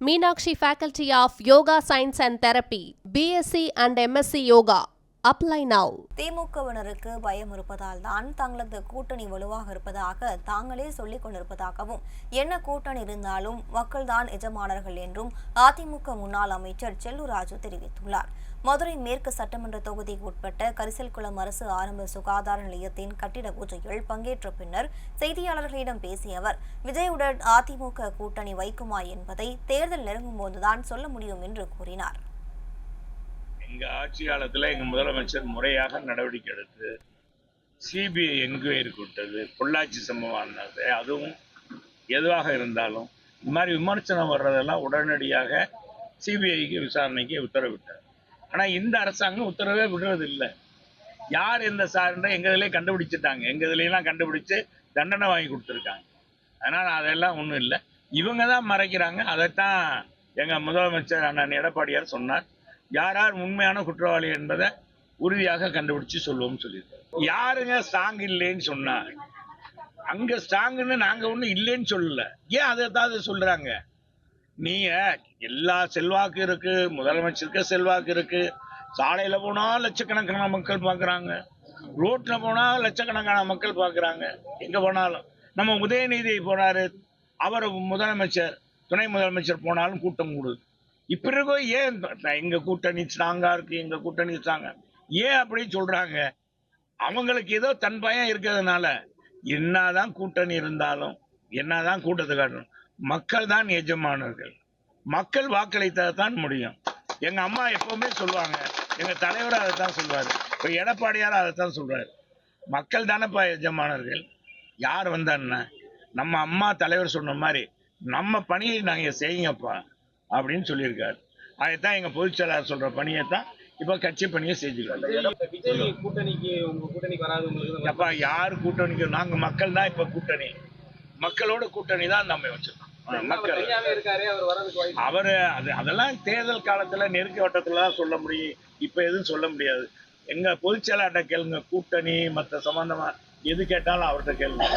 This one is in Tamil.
Meenakshi faculty of yoga science and therapy BSc and MSc yoga apply now திமுகவினருக்கு பயம் இருப்பதால் தான் தங்களது கூட்டணி வலுவாக இருப்பதாக தாங்களே சொல்லிக் கொண்டிருப்பதாகவும் என்ன கூட்டணி இருந்தாலும் மக்கள்தான் எஜமானர்கள் என்றும் அதிமுக முன்னாள் அமைச்சர் செல்லூராஜு தெரிவித்துள்ளார். மதுரை மேற்கு சட்டமன்ற தொகுதிக்கு உட்பட்ட கரிசல்குளம் அரசு ஆரம்ப சுகாதார நிலையத்தின் கட்டிட பூஜையில் பங்கேற்ற பின்னர் செய்தியாளர்களிடம் பேசிய அவர் விஜயுடன் அதிமுக கூட்டணி வைக்குமா என்பதை தேர்தல் நெருங்கும் போதுதான் சொல்ல முடியும் என்று கூறினார். எங்க ஆட்சி காலத்துல எங்கள் முதலமைச்சர் முறையாக நடவடிக்கை எடுத்து சிபிஐ என்கொயரி கூட்டது பொள்ளாச்சி சம்பவம் அதுவும் எதுவாக இருந்தாலும் இந்த மாதிரி விமர்சனம் வர்றதெல்லாம் உடனடியாக சிபிஐக்கு விசாரணைக்கு உத்தரவிட்டார். ஆனா இந்த அரசாங்கம் உத்தரவே விடுறது இல்லை யார் எந்த சார்ன்ற எங்க இதுலயே கண்டுபிடிச்சிட்டாங்க. எங்க இதுலயெல்லாம் கண்டுபிடிச்சு தண்டனை வாங்கி கொடுத்துருக்காங்க. அதனால அதெல்லாம் ஒன்றும் இல்லை. இவங்க தான் மறைக்கிறாங்க. அதைத்தான் எங்க முதலமைச்சர் அண்ணன் எடப்பாடியார் சொன்னார். யார் யார் உண்மையான குற்றவாளி என்பதை உறுதியாக கண்டுபிடிச்சு சொல்லுவோம்னு சொல்லியிருக்காரு. யாருங்க ஸ்ட்ராங் இல்லைன்னு சொன்னா? அங்க ஸ்ட்ராங்னு நாங்க ஒன்றும் இல்லைன்னு சொல்லல. ஏன் அதை தான் சொல்றாங்க? நீங்க எல்லா செல்வாக்கு இருக்கு முதலமைச்சருக்கு செல்வாக்கு இருக்கு. சாலையில போனா லட்சக்கணக்கான மக்கள் பாக்குறாங்க ரோட்ல போனா லட்சக்கணக்கான மக்கள் பாக்குறாங்க எங்க போனாலும். நம்ம உதயநிதி போனாரு. அவர் முதலமைச்சர் துணை முதலமைச்சர் போனாலும் கூட்டம் கூடுது. இப்ப இருக்கோ ஏன் எங்க கூட்டணி ஸ்ட்ராங்கா இருக்கு எங்க கூட்டணி ஸ்ட்ராங்கா ஏன் அப்படி சொல்றாங்க? அவங்களுக்கு ஏதோ தன் பயம் இருக்கிறதுனால என்னதான் கூட்டணி இருந்தாலும் என்னதான் கூட்டத்தை காட்டணும் மக்கள் தான் எஜமானர்கள். மக்கள் வாக்களித்தால் தான் முடியும். எங்க அம்மா எப்பவுமே சொல்லுவாங்க எங்க தலைவர் அதை தான் இப்ப எடப்பாடியார் அதை தான் சொல்றாரு. மக்கள் தானேப்பா எஜமானர்கள்? யார் வந்தாருன்னா நம்ம அம்மா தலைவர் சொன்ன மாதிரி நம்ம பணியை நாங்கள் செய்யுங்கப்பா. அப்படின்னு சொல்லியிருக்காரு. அதைத்தான் எங்க பொதுச் செயலாளர் சொல்ற பணியை தான் இப்ப கட்சி பணியை செஞ்சுக்கலாம் கூட்டணிக்கு உங்க கூட்டணிக்கு வராது உங்களுக்கு அப்பா யார் கூட்டணிக்கு? நாங்க மக்கள் தான் இப்ப கூட்டணி. மக்களோட கூட்டணி தான் நம்ம வச்சிருக்கோம். அவர் மக்கள். தனியாவே இருக்காரு அவர் வரதுக்கு வாய்ப்பு அவரு அது அதெல்லாம் தேர்தல் காலத்துல நெருக்க வட்டத்துல தான் சொல்ல முடியும். இப்ப எதுவும் சொல்ல முடியாது. எங்க பொதுச் செயலாளர்கிட்ட கேளுங்க. கூட்டணி மத்த சம்பந்தமா எது கேட்டாலும் அவர்கிட்ட கேளுங்க.